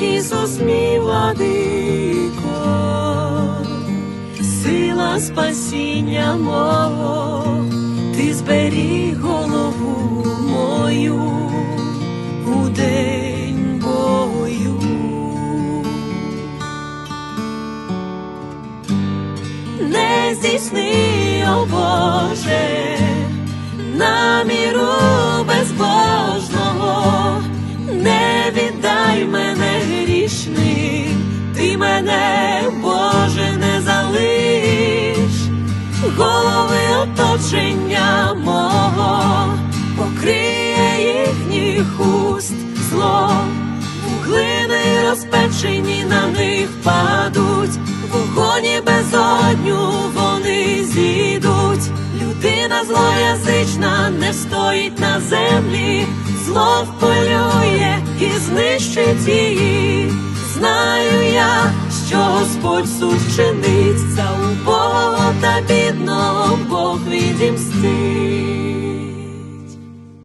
Ісус мій владико, сила спасіння мого, ти зберіг голову мою у день бою. Не здійсни, о Боже, наміру грішним, ти мене, Боже, не залиш, голови оточення мого, покриє їхніх уст зло, глини розпечені на них падуть, в вогоні безодню вони зійдуть. Людина злоязична не стоїть на землі, зло вполює і знищить її. Знаю я, що Господь сущениця убого та бідного Бог відімстить.